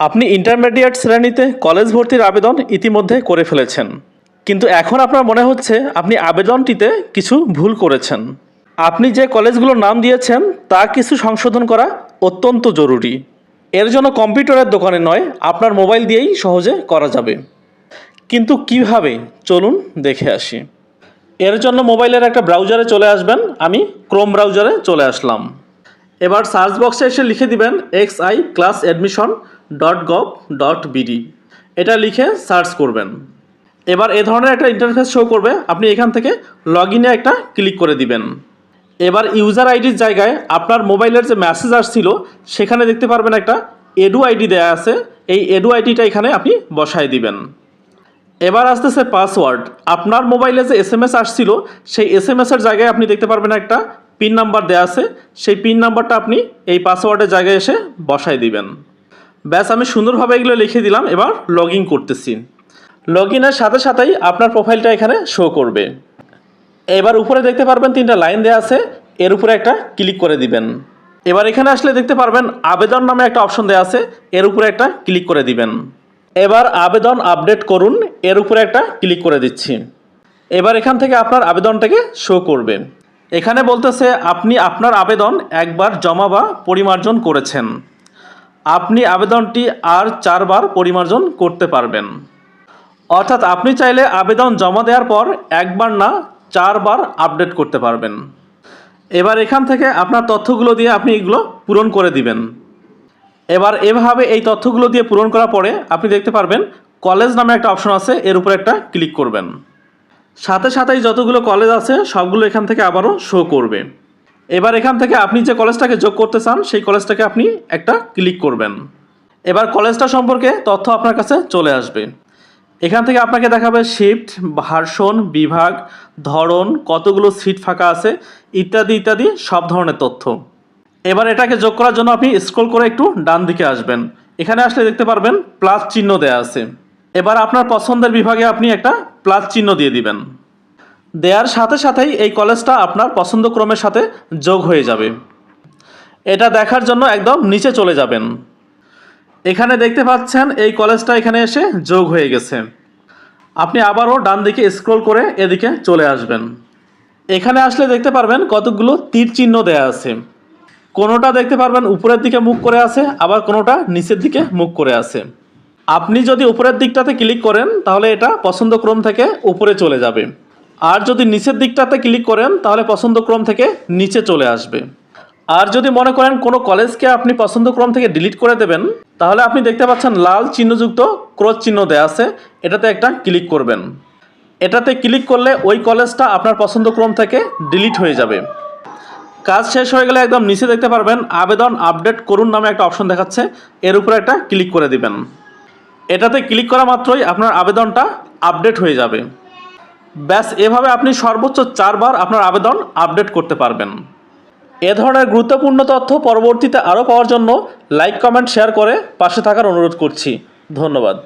আপনি ইন্টারমিডিয়েট শ্রেণীতে কলেজ ভর্তির আবেদন ইতিমধ্যে করে ফেলেছেন। কিন্তু এখন আপনার মনে হচ্ছে আপনি আবেদনটিতে কিছু ভুল করেছেন। আপনি যে কলেজগুলোর নাম দিয়েছেন, তা কিছু সংশোধন করা অত্যন্ত জরুরি। এর জন্য কম্পিউটারের দোকানে নয়, আপনার মোবাইল দিয়েই সহজে করা যাবে। কিন্তু কীভাবে? চলুন দেখে আসি। এর জন্য মোবাইলের একটা ব্রাউজারে চলে আসবেন। আমি ক্রোম ব্রাউজারে চলে আসলাম। এবার সার্চ বক্সে এসে লিখে দিবেন X I class admission dot gov dot BD এটা লিখে সার্চ করবেন। এবার এ ধরনের একটা ইন্টারফেস শো করবে। আপনি এখান থেকে লগ ইনে একটা ক্লিক করে দিবেন। এবার ইউজার আইডির জায়গায় আপনার মোবাইলের যে মেসেজ আসছিল, সেখানে দেখতে পারবেন একটা এডু আইডি দেয়া আছে। এই এডু আইডিটা এখানে আপনি বসায় দিবেন। এবার আসতেছে পাসওয়ার্ড আপনার মোবাইলে যে এস এম এস আসছিল, সেই এস এম এসের জায়গায় আপনি দেখতে পারবেন একটা পিন নাম্বার দেওয়া আছে, সেই পিন নাম্বারটা আপনি এই পাসওয়ার্ডের জায়গায় এসে বসাই দিবেন। ব্যাস, আমি সুন্দরভাবে এগুলো লিখে দিলাম, এবার লগ ইন করতেছি। লগ ইনের সাথে সাথেই আপনার প্রোফাইলটা এখানে শো করবে। এবার উপরে দেখতে পারবেন তিনটা লাইন দেওয়া আছে, এর উপরে একটা ক্লিক করে দিবেন। এবার এখানে আসলে দেখতে পারবেন আবেদন নামে একটা অপশন দেওয়া আছে, এর উপরে একটা ক্লিক করে দিবেন। এবার আবেদন আপডেট করুন, এর উপরে একটা ক্লিক করে দিচ্ছি। এবার এখান থেকে আপনার আবেদনটাকে শো করবে। এখানে বলতেছে, আপনি আপনার আবেদন একবার জমা বা পরিমার্জন করেছেন। আপনি আবেদনটি আর চারবার পরিমার্জন করতে পারবেন। অর্থাৎ আপনি চাইলে আবেদন জমা দেওয়ার পর একবার না, চারবার আপডেট করতে পারবেন। এবার এখান থেকে আপনার তথ্যগুলো দিয়ে আপনি এগুলো পূরণ করে দিবেন। এবার এভাবে এই তথ্যগুলো দিয়ে পূরণ করার পরে আপনি দেখতে পারবেন, কলেজ নামে একটা অপশন আছে, এর উপরে একটা ক্লিক করবেন। সাথে সাথেই যতগুলো কলেজ আছে, সবগুলো এখান থেকে আবারও শো করবে। এবার এখান থেকে আপনি যে কলেজটাকে যোগ করতে চান, সেই কলেজটাকে আপনি একটা ক্লিক করবেন। এবার কলেজটা সম্পর্কে তথ্য আপনার কাছে চলে আসবে। এখান থেকে আপনাকে দেখাবে শিফট ভার্সন, বিভাগ, ধরন, কতগুলো সিট ফাঁকা আছে, ইত্যাদি ইত্যাদি, সব ধরনের তথ্য। এবার এটাকে যোগ করার জন্য আপনি স্ক্রল করে একটু ডান দিকে আসবেন। এখানে আসলে দেখতে পারবেন প্লাস চিহ্ন দেয়া আছে। এবার আপনার পছন্দের বিভাগে আপনি একটা প্লাস চিহ্ন দিয়ে দিবেন। দেওয়ার সাথে সাথেই এই কলেজটা আপনার পছন্দ ক্রমের সাথে যোগ হয়ে যাবে। এটা দেখার জন্য একদম নিচে চলে যাবেন। এখানে দেখতে পাচ্ছেন এই কলেজটা এখানে এসে যোগ হয়ে গেছে। আপনি আবারও ডান দিকে স্ক্রল করে এদিকে চলে আসবেন। এখানে আসলে দেখতে পারবেন কতগুলো তীর চিহ্ন দেয়া আছে। কোনোটা দেখতে পারবেন উপরের দিকে মুখ করে আছে, আবার কোনোটা নিচের দিকে মুখ করে আছে। আপনি যদি উপরের দিকটাতে ক্লিক করেন, তাহলে এটা পছন্দ ক্রম থেকে উপরে চলে যাবে। আর যদি নিচের দিকটাতে ক্লিক করেন, তাহলে পছন্দ ক্রম থেকে নিচে চলে আসবে। আর যদি মনে করেন কোনো কলেজকে আপনি পছন্দ ক্রম থেকে ডিলিট করে দেবেন, তাহলে আপনি দেখতে পাচ্ছেন লাল চিহ্নযুক্ত ক্রস চিহ্ন দেওয়া আছে। এটাতে একটা ক্লিক করবেন। এটাতে ক্লিক করলে ওই কলেজটা আপনার পছন্দ ক্রম থেকে ডিলিট হয়ে যাবে। কাজ শেষ হয়ে গেলে একদম নিচে দেখতে পারবেন, আবেদন আপডেট করুন নামে একটা অপশন দেখাচ্ছে। এর উপরে একটা ক্লিক করে দিবেন। এটাতে ক্লিক করা মাত্রই আপনার আবেদনটা আপডেট হয়ে যাবে। ব্যাস, এভাবে আপনি সর্বোচ্চ চারবার আপনার আবেদন আপডেট করতে পারবেন। এ ধরনের গুরুত্বপূর্ণ তথ্য পরবর্তীতে আরও পাওয়ার জন্য লাইক, কমেন্ট, শেয়ার করে পাশে থাকার অনুরোধ করছি। ধন্যবাদ।